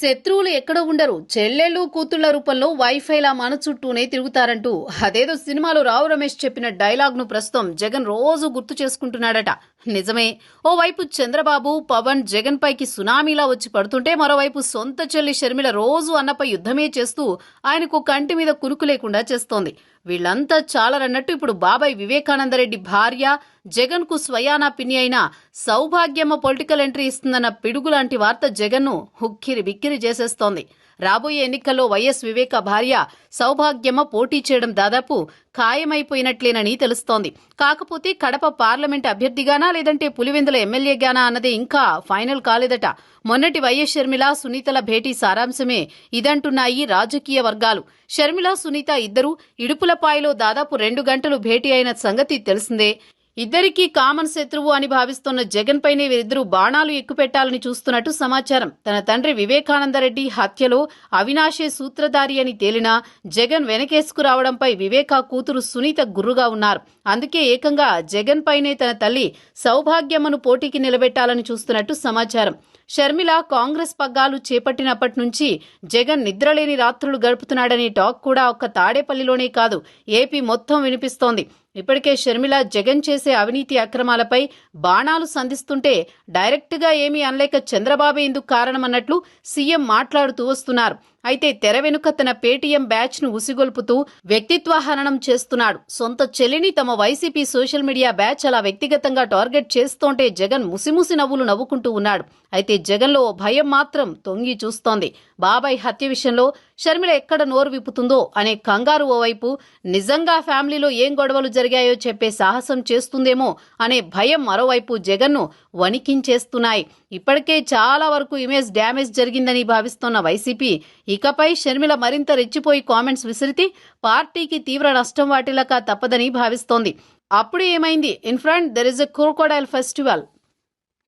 శత్రువులు ఎక్కడ ఉండరు. చెల్లెళ్ళు కూతుళ్ళ రూపంలో వైఫైలా మన చుట్టూనే తిరుగుతారంటూ. అదేదో సినిమాలో రావు రమేష్ చెప్పిన డైలాగ్ను ప్రస్తుతం జగన్ రోజు గుర్తు చేసుకుంటున్నాడట. నిజమే ఓవైపు చంద్రబాబు పవన్ జగన్ పైకి సునామీలా వచ్చి పడుతుంటే మరోవైపు సొంత చెల్లి షర్మిల రోజు అన్నపై యుద్ధమే చేస్తూ ఆయనకు కంటి మీద కునుకు లేకుండా చేస్తోంది. వీళ్ళంతా చాలరన్నట్టు ఇప్పుడు బాబాయ్ వివేకానందరెడ్డి భార్య జగన్కు స్వయానా పిన్ని అయిన సౌభాగ్యమ్మ పొలిటికల్ ఎంట్రీ ఇస్తుందన్న పిడుగు లాంటి వార్త జగన్ను హుక్కిరి బిక్కిరి చేసేస్తోంది. రాబోయే ఎన్నికల్లో వైఎస్ వివేక భార్య సౌభాగ్యమ్మ పోటీ చేయడం దాదాపు ఖాయమైపోయినట్లేనని తెలుస్తోంది. కాకపోతే కడప పార్లమెంట్ అభ్యర్థిగానా లేదంటే పులివెందుల ఎమ్మెల్యేగానా అన్నది ఇంకా ఫైనల్ కాలేదట. మొన్నటి వైఎస్ షర్మిల సునీతల భేటీ సారాంశమే ఇదంటున్నాయి రాజకీయ వర్గాలు. షర్మిల సునీత ఇద్దరు ఇడుపులపాయలో దాదాపు రెండు గంటలు భేటీ అయిన సంగతి తెలిసిందే. ఇద్దరికీ కామన్ శత్రువు అని భావిస్తున్న జగన్ పైనే వీరిద్దరూ బాణాలు ఎక్కుపెట్టాలని చూస్తున్నట్టు సమాచారం. తన తండ్రి వివేకానందరెడ్డి హత్యలో అవినాశే సూత్రధారి అని తేలినా జగన్ వెనకేసుకురావడంపై వివేక వివేకా కూతురు సునీత గుర్రుగా ఉన్నారు. అందుకే ఏకంగా జగన్ పైనే తన తల్లి సౌభాగ్యమ్మను పోటీకి నిలబెట్టాలని చూస్తున్నట్టు సమాచారం. షర్మిల కాంగ్రెస్ పగ్గాలు చేపట్టినప్పటి నుంచి జగన్ నిద్రలేని రాత్రులు గడుపుతున్నాడనే టాక్ కూడా ఒక్క తాడేపల్లిలోనే కాదు ఏపీ మొత్తం వినిపిస్తోంది. ఇప్పటికే షర్మిల జగన్ చేసే అవినీతి అక్రమాలపై బాణాలు సంధిస్తుంటే డైరెక్ట్గా ఏమీ అనలేక చంద్రబాబు ఎందుకు కారణమన్నట్లు సీఎం మాట్లాడుతూ వస్తున్నారు. అయితే తెర వెనుక తన పేటీఎం బ్యాచ్ను ఉసిగొల్పుతూ వ్యక్తిత్వ హననం చేస్తున్నాడు. సొంత చెల్లిని తమ వైసీపీ సోషల్ మీడియా బ్యాచ్ అలా వ్యక్తిగతంగా టార్గెట్ చేస్తోంటే జగన్ ముసిముసి నవ్వులు నవ్వుకుంటూ ఉన్నాడు. అయితే జగన్లో ఓ భయం మాత్రం తొంగి చూస్తోంది. బాబాయ్ హత్య విషయంలో షర్మిల ఎక్కడ నోరు విప్పుతుందో అనే కంగారు ఓవైపు నిజంగా ఫ్యామిలీలో ఏం గొడవలు జరిగాయో చెప్పే సాహసం చేస్తుందేమో అనే భయం మరోవైపు జగన్ను వణికించేస్తున్నాయి. ఇప్పటికే చాలా వరకు ఇమేజ్ డ్యామేజ్ జరిగిందని భావిస్తోన్న వైసీపీ ఇకపై షర్మిల మరింత రెచ్చిపోయి కామెంట్స్ విసిరితే పార్టీకి తీవ్ర నష్టం వాటిల్లక తప్పదని భావిస్తోంది. అప్పుడు ఏమైంది? In front there is a crocodile festival